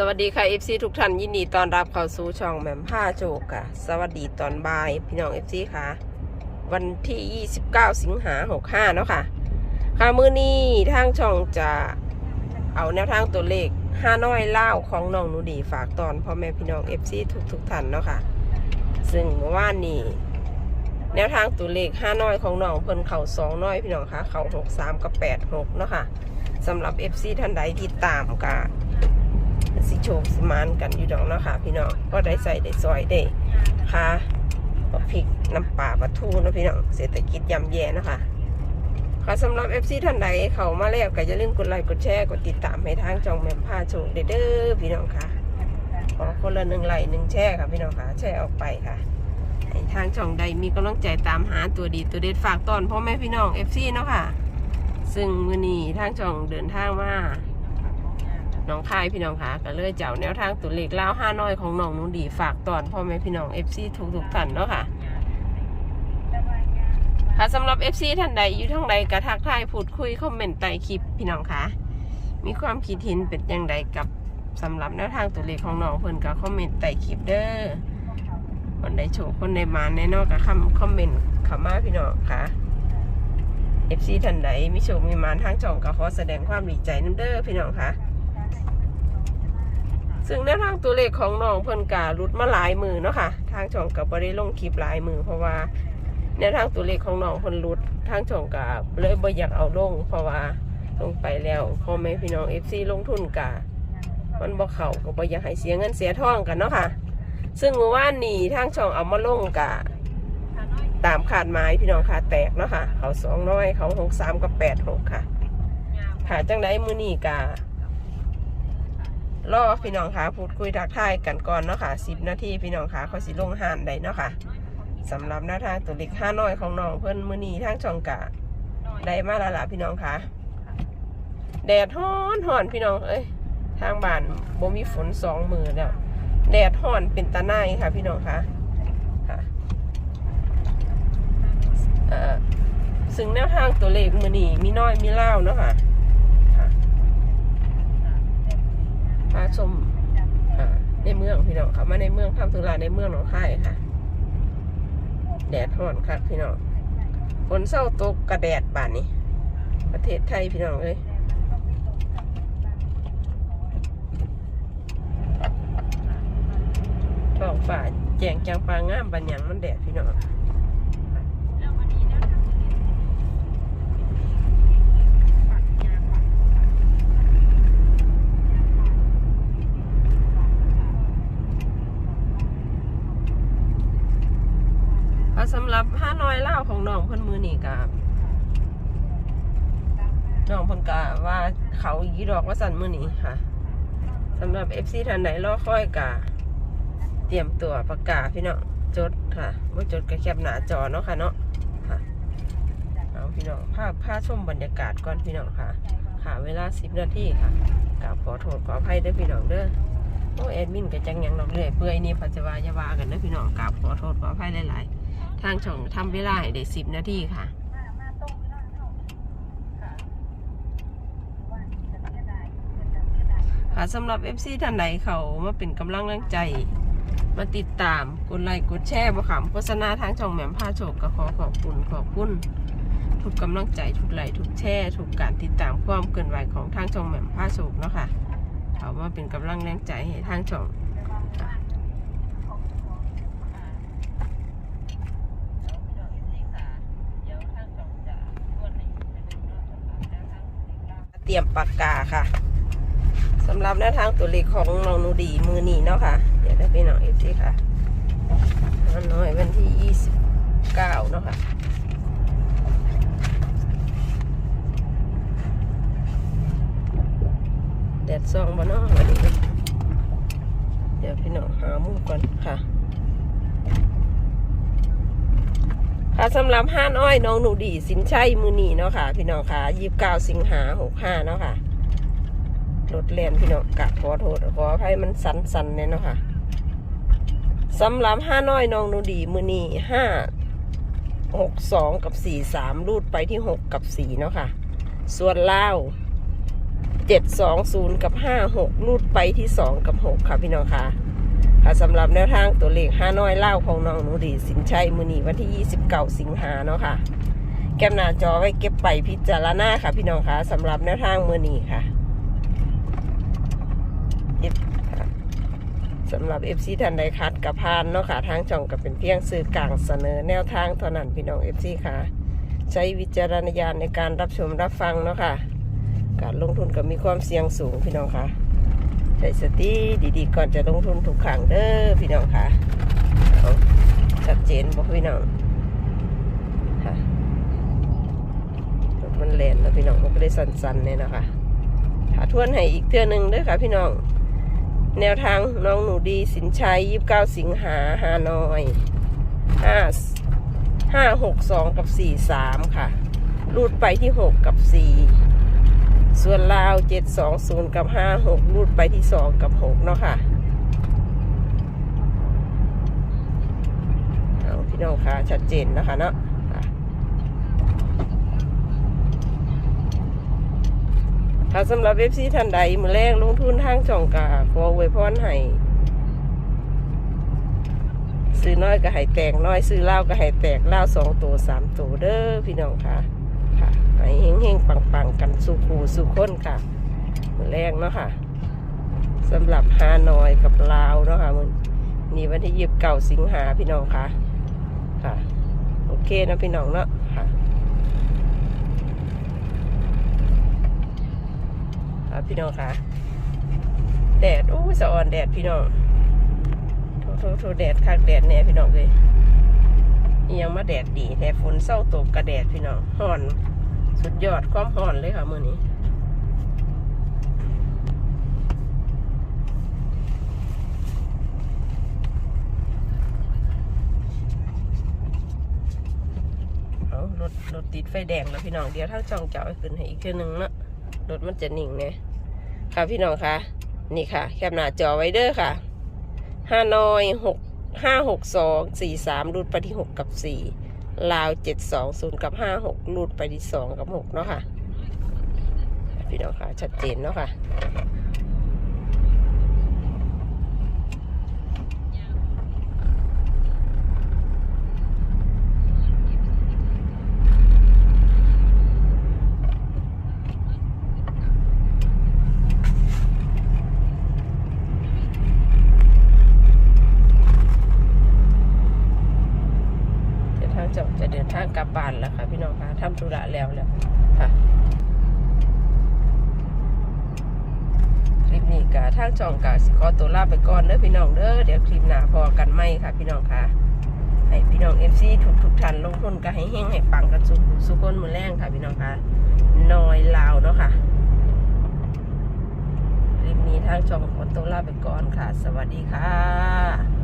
สวัสดีค่ะ FC ทุกท่านยินดีต้อนรับเข้าสู่ช่องแหม่มผ้าโจกค่ะ สวัสดีตอนบ่ายพี่น้อง FC ค่ะ วันที่ 29 สิงหา65เนาะค่ะ ค่ะมื้อนี้ทางช่องจะเอาแนวทางตัวเลขห้าน้อยเล่าของน้องหนูดีฝากตอนพ่อแม่พี่น้อง FC ทุกทุกท่านเนาะค่ะ ซึ่งเมื่อว่านนี้แนวทางตัวเลขห้าน้อยของน้องเพิ่นเข่าสองน้อยพี่น้องคะเข่าหกสามกับแปดหกเนาะค่ะสำหรับ FC ท่านใดที่ตามกะ สิโชคสิมานกันอยู่ดอกเนาะค่ะ พี่น้องก็ได้ใส่ได้ซอยได้ค่ะบักพริกน้ำปลาปลาทูนาะพี่น้องเศรษฐกิจย่ำแย่นะคะ ค่ะสำหรับ FC ท่านใดเข้ามาแล้วก็อย่าลืมกดไลค์กดแชร์กดติดตามให้ทางจองแม่มผ้าโชคเด้อเด้อพี่น้องค่ะขอคนละหนึ่งไลค์หนึ่งแชร์ค่ะพี่น้องค่ะแชร์ออกไปค่ะให้ทางช่องใดมีกำลังใจตามหาตัวดีตัวเด็ดฝากตอนพ่อแม่พี่น้อง FC เนาะค่ะ ซึ่งมื้อนี้ทางช่องเดินทางมา น้องคายพี่น้องคะก็เลยเจ้าแนวทางตัวเลขเล่าวห้าน้อยของน้องนุ่ดีฝากตอนพ่อแม่พี่น้อง FC ทุกทุกท่านเนาะค่ะค่ะสำหรับ FC ท่านใดอยู่ทั้งใดกระทักทายพูดคุยคอมเมนต์ใต้คลิปพี่น้องคะมีความคิดเห็นเป็นอย่างไรกับสำหรับแนวทางตัวเลขของน้องเพิ่นก็คอมเมนต์ใต้คลิปเด้อคนใดโชว์คนใดมาแน่นอนกับคำคอมเมนต์ขามาพี่น้องค่ะ FC ท่านใดมีโชคมีมาทางช่องก็ขอแสดงความดีใจนํเด้อพี่น้องค่ะ ซึ่งแนวทางตัวเลขของน้องเพิ่นการุดมาหลายมือเนาะค่ะ ทางช่องกับบได้ลงคลิปหลายมือเพราะว่าแนวทางตัวเลขของน้องเพิ่นรุดทางช่องกาเลยบ่อยากเอาลง เพราะว่าลงไปแล้วพ่อแม่พี่น้อง FC ลงทุนกามันบ่เข้าก็บ่อยากให้เสียเงินเสียทองกันเนาะค่ะ ซึ่งเมื่อวานนี้ทางช่องเอามาลงกาตามคาดหมายพี่น้องค่ะแตกเนาะค่ะ เขาสองน้อยเขาหกสามกับแปดหกค่ะค่ะจังไดมือนี้กา รอพี่น้องคะพูดคุยทักทายกันก่อนเนาะค่ะสิบนาทีพี่น้องคะเขาสิลงหานได้เนาะค่ะสำหรับหน้าทางตัวเล็กห้าน้อยของน้องเพิ่นมือนีทางช่องกะได้มาละละพี่น้องคะแดดฮ้อนฮ้อนพี่น้องเอ้ยทางบ้านบ่มีฝนสองมือแล้วแดดฮ้อนเป็นตาหน้าค่ะ พี่น้องคะค่ะเออซึ่งแนวทางตัวเลขมือนีมีน้อยมีเล่าเนาะคะค่ะ พา ชมอ่าในเมืองพี่น้องค่ะมาในเมืองทำธุระในเมืองหนองคายค่ะ แดดร้อนครับพี่น้องฝนเศร้าตกกระแดดป่านนี้ ประเทศไทยพี่น้องเอ้ยท้องฟ้าแจงจังปางงามบันยังมันแดดพี่น้อง ก็สำหรับห้าน้อยเล่าว ของน้องเพิ่นมือนี่กับน้องเพิ่นกะว่าเขายีดอกว่าสันมือนี้ค่ะสำหรับเอฟซีท่านไหนรอค่อยกะเตรียมตัวประกาศพี่น้องจดค่ะว่าจดกระแคบหนาจอเนาะค่ะเนาะค่ะเอาพี่น้องภาพภาพชมบรรยากาศก่อนพี่น้องค่ะ ค่ะเวลาสิบนาทีค่ะกราบขอโทษขออภัยด้อพี่น้องเด้อโอ้แอดมินกับจังยังดอกเลยเปื่อยนี่ปัจจุบันยาวากันเด้อพี่น้องกราบขอโทษขออภัยหลายๆ ทางช่องทำเวลาให้ได้สิบนาทีค่ะค่ะสำหรับ FC ท่านไหนเขามาเป็นกำลังแรงใจ มาติดตาม กดไลค์กดแชร์บ่ขำโฆษณาทางช่องแหม่มผ้าโฉกก็ขอขอบคุณขอบคุณทุกกำลังใจทุกไลค์ทุกแชร์ทุกการติดตามความเกินไหวของทางช่องแหม่มผ้าโฉกเนาะค่ะเขามาเป็นกำลังแรงใจให้ทางช่อง เตรียมปากกาค่ะสำหรับแนวทางตัวเลขของน้องนูดีมือนีเนาะค่ะ เดี๋ยวได้ไปหน่อยอีกทีค่ะน้อยวันที่ยี่สิบเก้าเนาะค่ะแดดซองบ่เนาะวันนี้เดี๋ยวพี่น้องหามุมก่อนค่ะ ค่ะ สำหรับห้านอ้อยน้องหนูดีสินชัยมือนีเนาะค่ะ พี่น้องค่ะยี่สิบเก้าสิงหาหกห้าเนาะค่ะรถแลนพี่น้องกะขอโทษขออภัยมันสันสันเนี่ยเนาะค่ะสำหรับห้าน้อยน้องหนูดีมือนีห้าหกสองกับสี่สามรูดไปที่หกกับสี่เนาะค่ะ ส่วนเล่าวเจ็ดสองศูนย์กับห้าหกรูดไปที่สองกับหกค่ะพี่น้องคะค่ะ สำหรับแนวทางตัวเลขห้าน้อยเล่าของน้องหนูดีสินชัยมือนีวันที่ยี่สิบเก้าสิงหาเนาะค่ะ แก้มหน้าจอไว้เก็บไปพิจารณาค่ะ พี่น้องคะสำหรับแนวทางมือนีค่ะสำหรับ FC ท่านใดคัดกับพานเนาะค่ะทางจ่องกับเป็นเพียงสื่อกลางเสนอแนวทางเท่านั้นพี่น้อง FC ค่ะ ใช้วิจารณญาณในการรับชมรับฟังเนาะค่ะ การลงทุนก็มีความเสี่ยงสูงพี่น้องค่ะ ใช้สติดีๆ ก่อนจะลงทุนทุกครั้งเด้อพี่น้องค่ะเอาชัดเจนบอกพี่น้องค่ะรถมันแลนแล้วพี่น้องมันก็ได้สั่นๆเนี่ยนะคะหาทวนให้อีกเทื่อนึงเด้อค่ะ พี่น้อง แนวทางน้องหนูดีสินชัยยี่สิบเก้าสิงหาฮานอยห้าห้าหกสองกับสี่สามค่ะรูดไปที่หกกับสี่ ส่วนลาวเจ็ดสองศูนย์กับห้าหกรูดไปที่สองกับหกเนาะค่ะเอาพี่น้องค่ะ ชัดเจนนะคะเนาะค่ะสำหรับเว็บซีท่านใดมือแรกลงทุนทางช่องกาขออวยพรให้ซื้อน้อยก็ให้แตกน้อยซื้อเล้าก็ให้แตกเล้าสองตัวสามตัวเด้อพี่น้องคะค่ะ ให้เฮงเฮงปังปังกันสู่คูสู่คนค่ะมือแรกเนาะค่ะสำหรับฮานอยกับลาวเนาะค่ะมึงนี่วันที่ยีิบเก่าสิงหาพี่น้องค่ะค่ะ โอเคนะพี่น้องเนาะค่ะค่ะพี่น้องค่ะแดดโอ้สะออนแดดพี่น้องโทโทโทแดดคักแดดแน่พี่น้องเลยยังมาแดดดีแต่ฝนเศร้าตกกระแดดพี่น้องห่อน สุดยอดความห่อนเลยค่ะมื้อนี้เอารถรถติดไฟแดงแล้วพี่น้องเดี๋ยวทางช่องจะเอาไปขึ้นให้อีกเทื่อนึงเนาะรถมันจะนิ่งเนี่ยค่ะพี่น้องคะนี่ค่ะ แคปหน้าจอไว้เด้อค่ะห้านอยหกห้าหกสองสี่สามรูดไปที่หกกับสี่ ลาวเจ็ดสองศูนย์กับห้าหกรูดไปที่สองกับหกเนาะค่ะ พี่น้องค่ะ ชัดเจนเนาะค่ะ งจะจะเดินทางกลับบ้านแล้วค่ะ พี่น้องค่ะทำธุระแล้วแล้วค่ะคลิปนี้กะทางช่องกะสิขอตัวลาไปก่อนเด้อพี่น้องเด้อเดี๋ยวคลิปหน้าพอกันไหมค่ะ พี่น้องค่ะให้พี่น้องเอฟซีทุกทุกท่านลงทุนก็ให้เฮงให้ปังกันสุสุขคนมือแรงค่ะ พี่น้องค่ะน้อยลาวเนาะค่ะคลิปนี้ทางช่องขอตัวลาไปก่อนค่ะ สวัสดีค่ะ